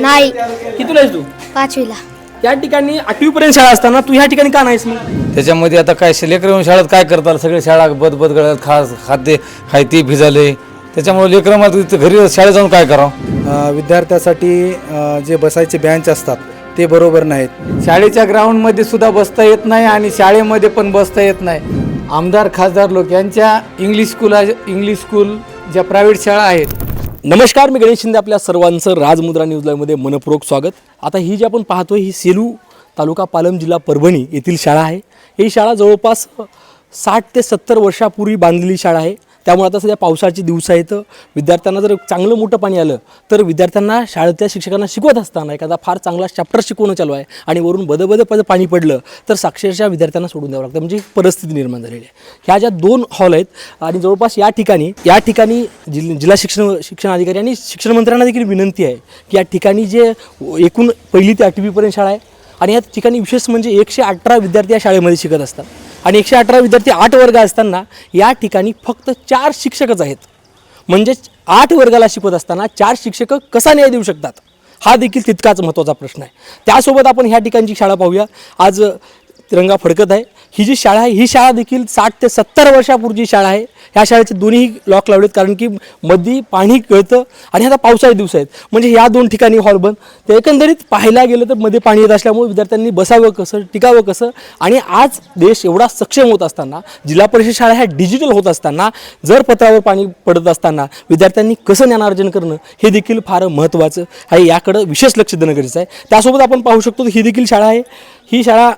नाही. कितीला आहेस तू? पाचवीला. या ठिकाणी आठवीपर्यंत शाळा असताना तू ह्या ठिकाणी का नाहीस मग? त्याच्यामध्ये आता काय लेकर येऊन शाळेत काय करतात? सगळे शाळा बद बद गळ्यात खा खाद्य खायती भिजाले. त्याच्यामुळे लेकरं तिथं घरी शाळेत जाऊन काय करावं? अ, विद्यार्थ्यासाठी अ, जे बसायचे बेंच असतात ते बरोबर नाहीत. शाळेच्या ग्राउंडमध्ये सुद्धा बसता येत नाही आणि शाळेमध्ये पण बसता येत नाही. आमदार खासदार लोक यांच्या इंग्लिश स्कूल इंग्लिश स्कूल ज्या प्रायव्हेट शाळा आहेत नमस्कार मी गणेश शिंदे आपल्या सर्वांचं राजमुद्रा न्यूज लाईव्हमध्ये मनपूर्वक स्वागत. आता ही जी आपण पाहतोय ही सेलू तालुका पालम जिल्हा परभणी येथील शाळा आहे. ही शाळा जवळपास साठ ते सत्तर वर्षापूर्वी बांधलेली शाळा आहे. त्यामुळे आता सध्या पावसाचे दिवस आहेत. विद्यार्थ्यांना जर चांगलं मोठं पाणी आलं तर विद्यार्थ्यांना शाळेतल्या शिक्षकांना शिकवत असताना एखादा फार चांगला चॅप्टर शिकवणं चालू आहे. आणि वरून बदबद पद पाणी पडलं तर साक्षरशः विद्यार्थ्यांना सोडून द्यावं लागतं. म्हणजे परिस्थिती निर्माण झालेली आहे. ह्या ज्या दोन हॉल आहेत आणि जवळपास या ठिकाणी या ठिकाणी जिल जिल्हा शिक्षण शिक्षण अधिकारी आणि शिक्षण मंत्र्यांना देखील विनंती आहे की या ठिकाणी जे एकूण पहिली ते आठवीपर्यंत शाळा आहे आणि या ठिकाणी विशेष म्हणजे एकशे अठरा विद्यार्थी या शाळेमध्ये शिकत असतात. आणि एकशे अठरा विद्यार्थी आठ वर्ग असताना या ठिकाणी फक्त चार शिक्षकच आहेत. म्हणजेच आठ वर्गाला शिकवत असताना चार शिक्षक कसा न्याय देऊ शकतात? हा देखील तितकाच महत्त्वाचा प्रश्न आहे. त्यासोबत आपण ह्या ठिकाणची शाळा पाहूया. आज तिरंगा फडकत आहे. ही जी शाळा आहे ही शाळा देखील साठ ते सत्तर वर्षापूर्वीची शाळा आहे. ह्या शाळेचे दोन्ही लॉक लावलेत कारण की मध्ये पाणी कळतं आणि आता पावसाळी दिवस आहेत. म्हणजे ह्या दोन ठिकाणी हॉल बंद. तर एकंदरीत पाहायला गेलं तर मध्ये पाणी येत असल्यामुळे विद्यार्थ्यांनी बसावं कसं टिकावं कसं? आणि आज देश एवढा सक्षम होत असताना जिल्हा परिषद शाळा ह्या डिजिटल होत असताना जर पत्रावर पाणी पडत असताना विद्यार्थ्यांनी कसं ज्ञानार्जन करणं हे देखील फार महत्त्वाचं आहे. याकडं विशेष लक्ष देणं गरजेचं आहे. त्यासोबत आपण पाहू शकतो ही देखील शाळा आहे. ही शाळा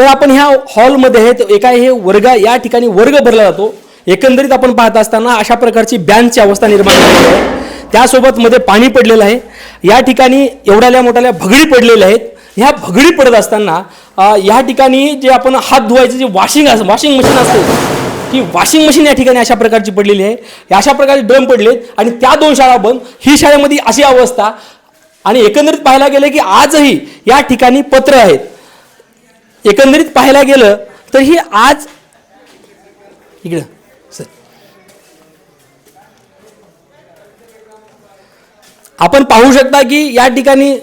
तर आपण ह्या हॉलमध्ये आहेत एका हे वर्ग या ठिकाणी वर्ग भरला जातो. एकंदरीत आपण पाहत असताना अशा प्रकारची बँकची अवस्था निर्माण झालेली आहे. त्यासोबत मध्ये पाणी पडलेलं आहे. या ठिकाणी एवढ्याल्या मोठ्याल्या भगडी पडलेल्या आहेत. ह्या भगडी पडत असताना या ठिकाणी जे आपण हात धुवायचे जे वॉशिंग असं वॉशिंग मशीन असते की वॉशिंग मशीन या ठिकाणी अशा प्रकारची पडलेली आहे. अशा प्रकारचे ड्रम पडलेत आणि त्या दोन शाळा बंद. ही शाळेमध्ये अशी अवस्था. आणि एकंदरीत पाहायला गेलं की आजही या ठिकाणी पत्र आहेत. एकंदरीत पाहायला गेलं तर ही आज इकडं सर. आपण पाहू शकता की या ठिकाणी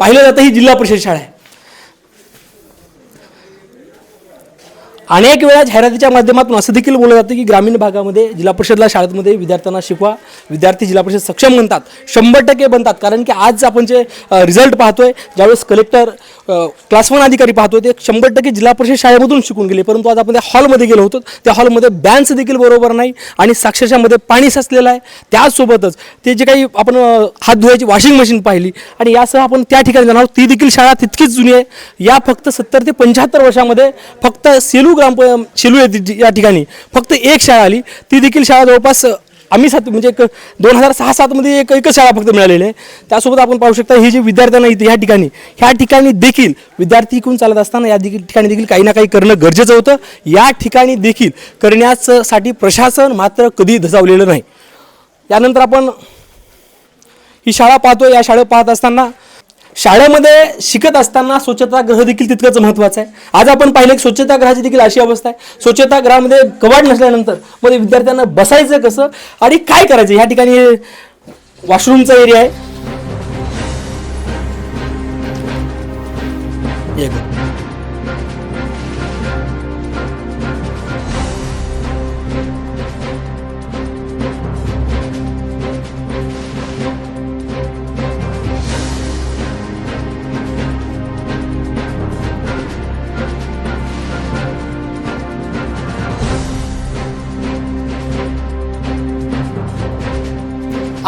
पाहिलं जातं ही जिल्हा परिषद शाळा आहे. अनेक वेळा जाहिरातीच्या माध्यमातून असं देखील बोललं जातं की ग्रामीण भागामध्ये जिल्हा परिषदला शाळेमध्ये विद्यार्थ्यांना शिकवा विद्यार्थी जिल्हा परिषद सक्षम बनतात शंभर टक्के बनतात. कारण की आज आपण जे रिझल्ट पाहतोय ज्यावेळेस कलेक्टर क्लास वन अधिकारी पाहतोय ते शंभर टक्के जिल्हा परिषद शाळेमधून शिकून गेले. परंतु आज आपण त्या हॉलमध्ये गेलो होतो. त्या हॉलमध्ये बँच देखील बरोबर नाही आणि साक्षरशामध्ये पाणी साचलेलं आहे. त्याचसोबतच ते जे काही आपण हात धुवायची वॉशिंग मशीन पाहिली आणि यासह आपण त्या ठिकाणी जाणार आहोत. ती देखील शाळा तितकीच जुनी आहे. या फक्त सत्तर ते पंच्याहत्तर वर्षामध्ये फक्त सेलू ग्राम सेलू येथे- या ठिकाणी. फक्त एक शाळा आली. ती देखील शाळा जवळपास आम्ही सात म्हणजे एक दोन हजार सहा सातमध्ये एक एकच शाळा फक्त मिळालेली आहे. त्यासोबत आपण पाहू शकता ही जी विद्यार्थ्यांना इथे ह्या ठिकाणी ह्या ठिकाणी देखील विद्यार्थी इकडून चालत असताना या देखील ठिकाणी देखील काही ना काही करणं गरजेचं होतं. या ठिकाणी देखील करण्यासाठी प्रशासन मात्र कधी धजावलेलं नाही. यानंतर आपण ही शाळा पाहतो या शाळा पाहत असताना शाळेमध्ये शिकत असताना स्वच्छतागृह देखील तितकंच महत्त्वाचं आहे. आज आपण पाहिलं की स्वच्छतागृहाची देखील अशी अवस्था आहे. स्वच्छतागृहामध्ये कवाड नसल्यानंतर मग विद्यार्थ्यांना बसायचं कसं आणि काय करायचं? ह्या ठिकाणी वॉशरूमचा एरिया आहे.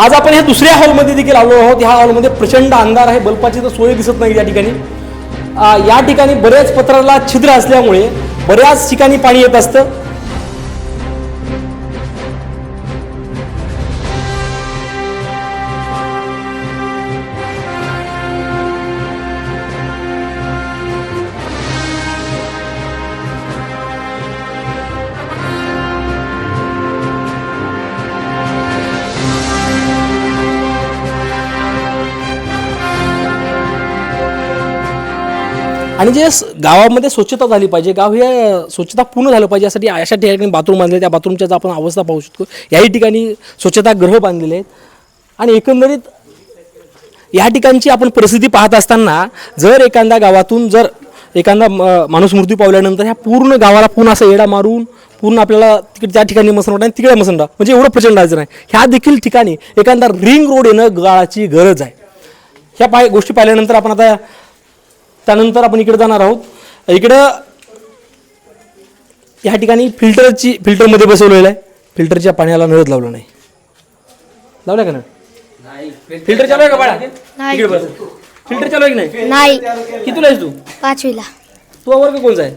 आज आपण ह्या दुसऱ्या हॉलमध्ये देखील आलो आहोत. ह्या हॉलमध्ये प्रचंड अंधार आहे. बल्बाची तर सोय दिसत नाही या ठिकाणी. या ठिकाणी बऱ्याच पत्राला छिद्र असल्यामुळे बऱ्याच ठिकाणी पाणी येत असतं. आणि जे गावामध्ये स्वच्छता झाली पाहिजे गाव हे स्वच्छता पूर्ण झालं पाहिजे यासाठी अशा ठिकाणी बाथरूम बांधले त्या बाथरूमच्या आपण अवस्था पाहू शकतो. याही ठिकाणी स्वच्छतागृह बांधलेले आहेत. आणि एकंदरीत या ठिकाणची आपण परिस्थिती पाहत असताना जर एखाद्या गावातून जर एखादा म- माणूस मृत्यू पावल्यानंतर ह्या पूर्ण गावाला पूर्ण असा येडा मारून पूर्ण आपल्याला तिकडे त्या ठिकाणी मसनवटा आणि तिकडे मसनवटा म्हणजे एवढं प्रचंड अडचण आहे ह्या देखील ठिकाणी एखादा रिंग रोड येणं गाळाची गरज आहे. ह्या पाय गोष्टी पाहिल्यानंतर आपण आता त्यानंतर आपण इकडे जाणार आहोत. इकडं या ठिकाणी फिल्टरची फिल्टरमध्ये बसवलेलं आहे. फिल्टरच्या पाण्याला नळच लावलं नाही. लावलं का ना फिल्टर चालू आहे का बाळा? इकडे बस. फिल्टर चालू आहे की नाही? नाही. कितीला आहेस तू? पाचवीला. तू वर्ग कोणचा आहे?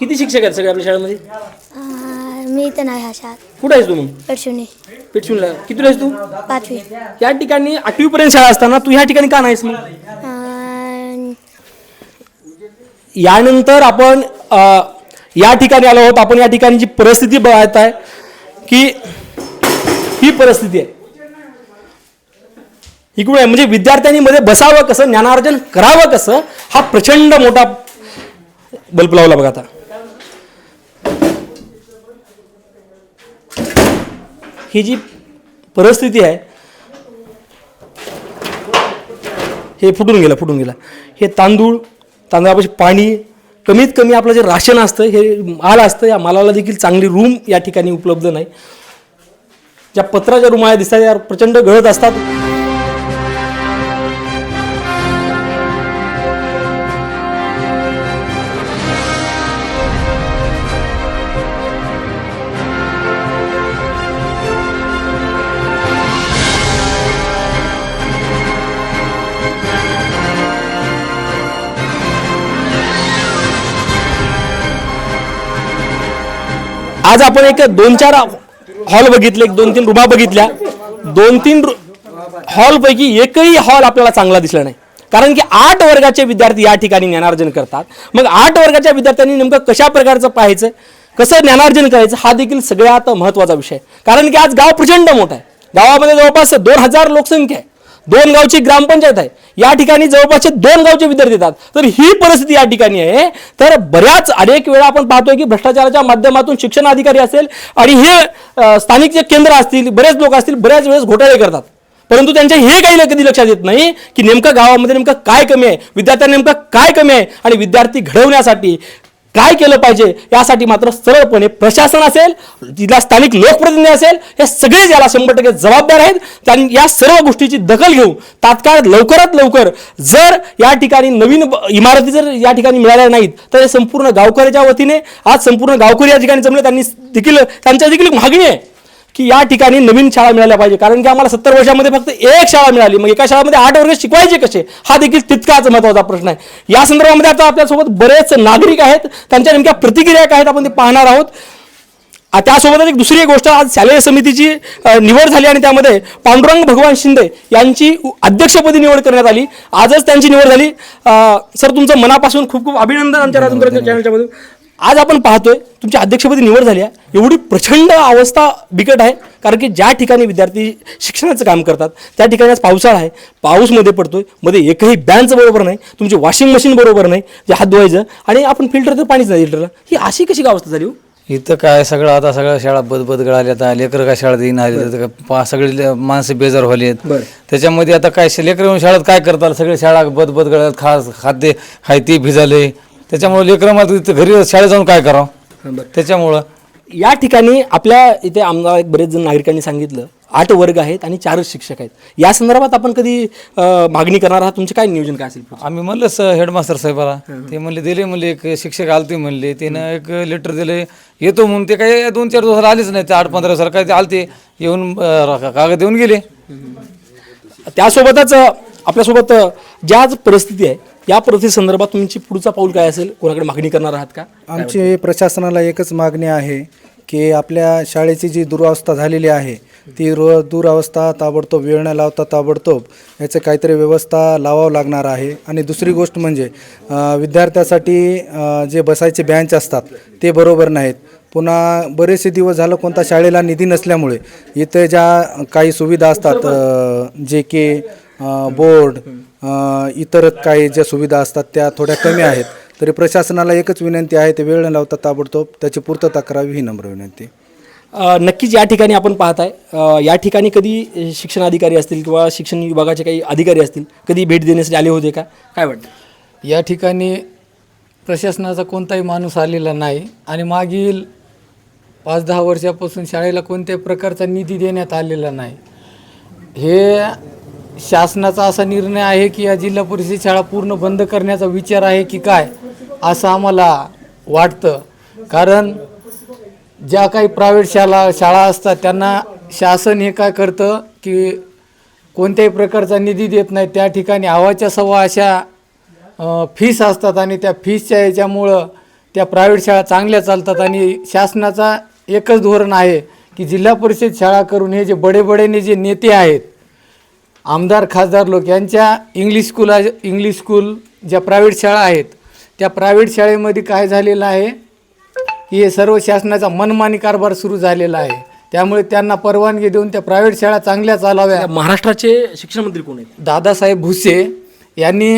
किती शिक्षक आहेत सगळे आपल्या शाळेमध्ये? मी तर नाही हा शाळेत कुठे आहेस तू मग? पेटशुनी पेटशूनला कितीला आहेस तू? पाचवी. या ठिकाणी आठवीपर्यंत शाळा असताना तू ह्या ठिकाणी का नाहीस मग? अं, यानंतर आपण अ, या ठिकाणी आलो आहोत. आपण या ठिकाणची परिस्थिती बघत आहे की ही परिस्थिती आहे. इकडे आहे. म्हणजे विद्यार्थ्यांनी मध्ये बसावं कसं ज्ञानार्जन करावं कसं हा प्रचंड मोठा बल्ब लावला बघा आता. ही जी परिस्थिती आहे हे फुटून गेलं फुटून गेलं. हे तांदूळ तांदळापाशी पाणी कमीत कमी आपलं जे राशन असतं हे माल असतं या मालाला देखील चांगली रूम या ठिकाणी उपलब्ध नाही. ज्या पत्राच्या रूम दिसतात या प्रचंड गळत असतात. आज आपण एक दोन चार हॉल बघितले एक दोन तीन रुबा बघितल्या. दोन तीन हॉलपैकी एकही हॉल आपल्याला चांगला दिसला नाही. कारण की आठ वर्गाचे विद्यार्थी या ठिकाणी ज्ञानार्जन करतात. मग आठ वर्गाच्या विद्यार्थ्यांनी नेमकं कशा प्रकारचं पाहायचं कसं ज्ञानार्जन करायचं हा देखील सगळ्यात महत्त्वाचा विषय कारण की आज गाव प्रचंड मोठा आहे. गावामध्ये जवळपास दोन हजार लोकसंख्या आहे. दोन गावची ग्रामपंचायत आहे. या ठिकाणी जवळपासचे दोन गावचे विद्यार्थी येतात. तर ही परिस्थिती या ठिकाणी आहे. तर बऱ्याच अनेक वेळा आपण पाहतोय की भ्रष्टाचाराच्या माध्यमातून शिक्षण अधिकारी असेल आणि हे स्थानिक जे केंद्र असतील बरेच लोक असतील बऱ्याच वेळेस घोटाळे करतात. परंतु त्यांच्या हे काही कधी लक्षात येत नाही की नेमकं गावामध्ये नेमकं काय कमी आहे? विद्यार्थ्यांना नेमकं काय कमी आहे? आणि विद्यार्थी घडवण्यासाठी काय केलं पाहिजे? यासाठी मात्र सरळपणे प्रशासन असेल तिथला स्थानिक लोकप्रतिनिधी असेल हे सगळेच याला शंभर टक्के जबाबदार आहेत त्यांनी या सर्व गोष्टीची दखल घेऊन तात्काळ लवकरात लवकर जर या ठिकाणी नवीन इमारती जर या ठिकाणी मिळाल्या नाहीत तर हे संपूर्ण गावकऱ्याच्या वतीने आज संपूर्ण गावकरी या ठिकाणी जमले त्यांनी देखील त्यांच्या देखील एक मागणी आहे. की या ठिकाणी नवीन शाळा मिळाल्या पाहिजे. कारण की आम्हाला सत्तर वर्षामध्ये फक्त एक शाळा मिळाली. मग एका शाळेमध्ये आठ वर्ष शिकवायचे कसे? हा देखील तितकाच महत्त्वाचा प्रश्न आहे. या संदर्भामध्ये आता आपल्यासोबत बरेच नागरिक आहेत. त्यांच्या नेमक्या प्रतिक्रिया काय आहेत आपण ते पाहणार आहोत. त्यासोबतच एक दुसरी एक गोष्ट आज शालेय समितीची निवड झाली आणि त्यामध्ये पांडुरंग भगवान शिंदे यांची अध्यक्षपदी निवड करण्यात आली. आजच त्यांची निवड झाली. सर तुमचं मनापासून खूप खूप अभिनंदन आमच्या चॅनलच्या मधून. आज आपण पाहतोय तुमची अध्यक्षपदी निवड झाली आहे. एवढी प्रचंड अवस्था बिकट आहे कारण की ज्या ठिकाणी विद्यार्थी शिक्षणाचं काम करतात त्या ठिकाणी आज पावसाळा आहे. पाऊसमध्ये पडतोयमध्ये एकही बँच बरोबर नाही तुमची वॉशिंग मशीन बरोबर नाही जे हात धुवायचं आणि आपण फिल्टर तर पाणीच नाही फिल्टरला ही अशी कशी अवस्था झाली हो? इथं काय सगळं आता सगळ्या शाळा बदबद गळाली आता लेकरं काय शाळेत आता काय पा- सगळे माणसं बेजार बरं. त्याच्यामध्ये आता काय लेकरं शाळेत काय करतात? सगळे शाळा बदबद गळ्यात खा खाद्य हाय ते भिजाले त्याच्यामुळे लेकरं मात्र इथं घरी शाळेत जाऊन काय करावं? त्याच्यामुळं या ठिकाणी आपल्या इथे आमदार एक बरेच जण नागरिकांनी सांगितलं. आठ वर्ग आहेत आणि चारच शिक्षक आहेत. या संदर्भात आपण कधी अ, मागणी करणार आहात? तुमचे काय नियोजन काय असेल आम्ही म्हणलं स हेडमास्टर साहेबाला. ते म्हणले दिले म्हणले एक शिक्षक आलते म्हणले. त्यानं एक लेटर दिले. येतो म्हणून ते काही दोन चार दिवसाला आलेच नाही ते आठ पंधरा दिवसाला काय ते आलते. येऊन अं, कागद देऊन गेले. त्यासोबतच अ, आपल्यासोबत ज्या आज परिस्थिती आहे या परिस्थिती संदर्भात तुमची पुढचा पाऊल काय असेल? कोणाकडे मागणी करणार आहात का? आमची प्रशासनाला एकच मागणी आहे की आपल्या शाळेची जी दुरावस्था झालेली आहे ती रो दुरावस्था ताबडतोब वेळ न लावता ताबडतोब याचं काहीतरी व्यवस्था लावावं लागणार आहे. आणि दुसरी गोष्ट म्हणजे विद्यार्थ्यासाठी जे बसायचे बँच असतात ते बरोबर नाहीत. पुन्हा बरेचसे दिवस झालं कोणता शाळेला निधी नसल्यामुळे इथे ज्या काही सुविधा असतात जे की बोर्ड इतर काही ज्या सुविधा असतात त्या थोड्या कमी आहेत. तरी प्रशासनाला एकच विनंती आहे ते वेळ न लावता ताबडतोब त्याची पूर्तता करावी ही नम्र विनंती. नक्कीच या ठिकाणी आपण पाहताय. अ, या ठिकाणी कधी शिक्षण अधिकारी असतील किंवा शिक्षण विभागाचे काही अधिकारी असतील कधी भेट देण्यासाठी आले होते का? काय वाटतं? या ठिकाणी प्रशासनाचा कोणताही माणूस आलेला नाही आणि मागील पाच दहा वर्षापासून शाळेला कोणत्याही प्रकारचा निधी देण्यात आलेला नाही. हे शासनाचा असा निर्णय आहे की या जिल्हा परिषद शाळा पूर्ण बंद करण्याचा विचार आहे की काय असं आम्हाला वाटतं. कारण ज्या काही प्रायव्हेट शाळा शाळा असतात त्यांना शासन हे काय करतं की कोणत्याही प्रकारचा निधी देत नाही. त्या ठिकाणी हवाच्या सव्वा अशा फीस असतात आणि त्या फीसच्या याच्यामुळं त्या प्रायव्हेट शाळा चांगल्या चालतात आणि शासनाचा एकच धोरण आहे की जिल्हा परिषद शाळा करून हे जे बडे बडेने जे नेते आहेत आमदार खासदार लोक यांच्या इंग्लिश स्कूल इंग्लिश स्कूल ज्या प्रायव्हेट शाळा आहेत त्या प्रायव्हेट शाळेमध्ये काय झालेलं आहे? की हे सर्व शासनाचा मनमानी कारभार सुरू झालेला आहे. त्यामुळे त्यांना परवानगी देऊन त्या प्रायव्हेट शाळा चांगल्या चालाव्या. महाराष्ट्राचे शिक्षण मंत्री कोण आहेत? दादासाहेब भुसे यांनी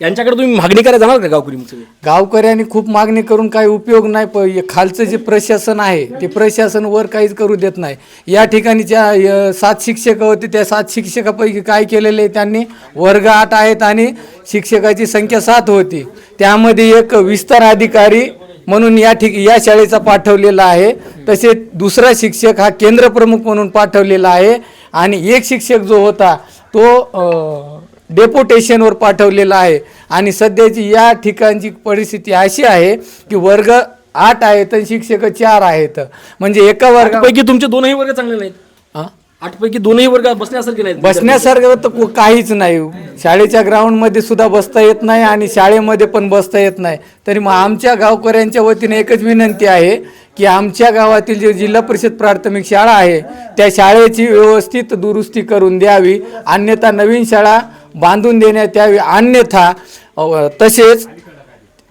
यांच्याकडे तुम्ही मागणी करायला जाणार का गावकरी मग सगळे? गावकऱ्यांनी खूप मागणी करून काही उपयोग नाही प खालचं जे प्रशासन आहे ते प्रशासन वर काहीच करू देत नाही. या ठिकाणी ज्या सात शिक्षक होते त्या सात शिक्षकापैकी काय केलेले आहे त्यांनी वर्ग आठ आहेत आणि शिक्षकाची संख्या सात होती. त्यामध्ये एक विस्तार अधिकारी म्हणून या ठिक या शाळेचा पाठवलेला आहे. तसेच दुसरा शिक्षक हा केंद्रप्रमुख म्हणून पाठवलेला आहे. आणि एक शिक्षक जो होता तो अं, डेपोटेशनवर पाठवलेला आहे. आणि सध्याची या ठिकाणची परिस्थिती अशी आहे की वर्ग आठ आहेत आणि शिक्षक चार आहेत. म्हणजे एका वर्गा पैकी तुमचे दोनही वर्ग चांगले नाहीत. हा? आठ पैकी दोनही वर्ग बसण्यासारखे नाहीत. बसण्यासारखं तर काहीच नाही. शाळेच्या ग्राउंडमध्ये सुद्धा बसता येत नाही आणि शाळेमध्ये पण बसता येत नाही. तरी मग आमच्या गावकऱ्यांच्या वतीने एकच विनंती आहे की आमच्या गावातील जे जिल्हा परिषद प्राथमिक शाळा आहे त्या शाळेची व्यवस्थित दुरुस्ती करून द्यावी. अन्यथा नवीन शाळा बांधून देण्यात यावी. अन्यथा तसेच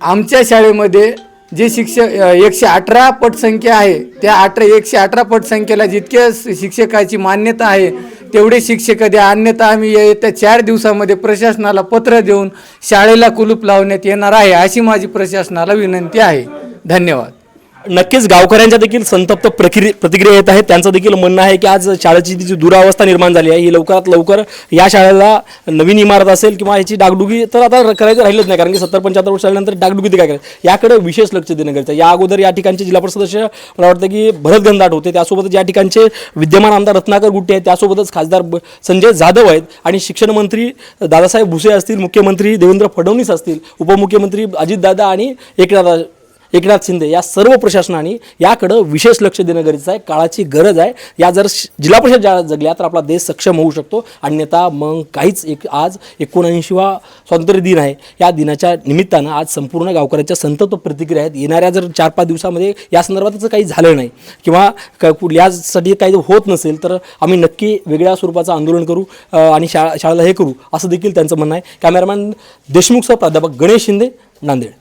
आमच्या शाळेमध्ये जे शिक्षक एकशे अठरा पटसंख्या आहे त्या अठरा एकशे अठरा पटसंख्येला जितक्या शिक्षकाची मान्यता आहे तेवढे शिक्षक द्या. अन्यथा आम्ही येत्या चार दिवसामध्ये प्रशासनाला पत्र देऊन शाळेला कुलूप लावण्यात येणार आहे अशी माझी प्रशासनाला विनंती आहे. धन्यवाद. नक्कीच गावकऱ्यांच्या देखील संतप्त प्रक्रि प्रतिक्रिया येत आहेत. त्यांचं देखील म्हणणं आहे की आज शाळेची जी दुरावस्था निर्माण झाली आहे ही लवकरात लवकर या शाळेला नवीन इमारत असेल किंवा याची डागडुगी तर आता करायचं राहिलंच नाही कारण की सत्तर पंच्याहत्तर वर्ष झाल्यानंतर डागडुगी ते काय करायचं? याकडे विशेष लक्ष देणं गरजेचं या अगोदर या ठिकाणचे जिल्हा परिषद सदस्य मला वाटतं की भरत गंधाट होते. त्यासोबतच या ठिकाणचे विद्यमान आमदार रत्नाकर गुट्टे आहेत. त्यासोबतच खासदार संजय जाधव आहेत. आणि शिक्षण मंत्री दादासाहेब भुसे असतील मुख्यमंत्री देवेंद्र फडणवीस असतील उपमुख्यमंत्री अजितदादा आणि एकनाथ एकनाथ शिंदे या सर्व प्रशासनाने याकडं विशेष लक्ष देणं गरजेचं आहे काळाची गरज आहे. या जर जिल्हा परिषद ज्या जगल्या तर आपला देश सक्षम होऊ शकतो. अन्यथा मग काहीच एक आज एकोणऐंशीवा स्वातंत्र्य दिन आहे. या दिनाच्या निमित्तानं आज संपूर्ण गावकऱ्यांच्या संतप्त प्रतिक्रिया आहेत. येणाऱ्या जर चार पाच दिवसामध्ये या संदर्भातच काही झालं नाही किंवा क- यासाठी काही होत नसेल तर आम्ही नक्की वेगळ्या स्वरूपाचं आंदोलन करू आणि शाळा शाळेला हे करू. असं देखील त्यांचं म्हणणं आहे. कॅमेरामॅन देशमुखसह प्राध्यापक गणेश शिंदे नांदेड.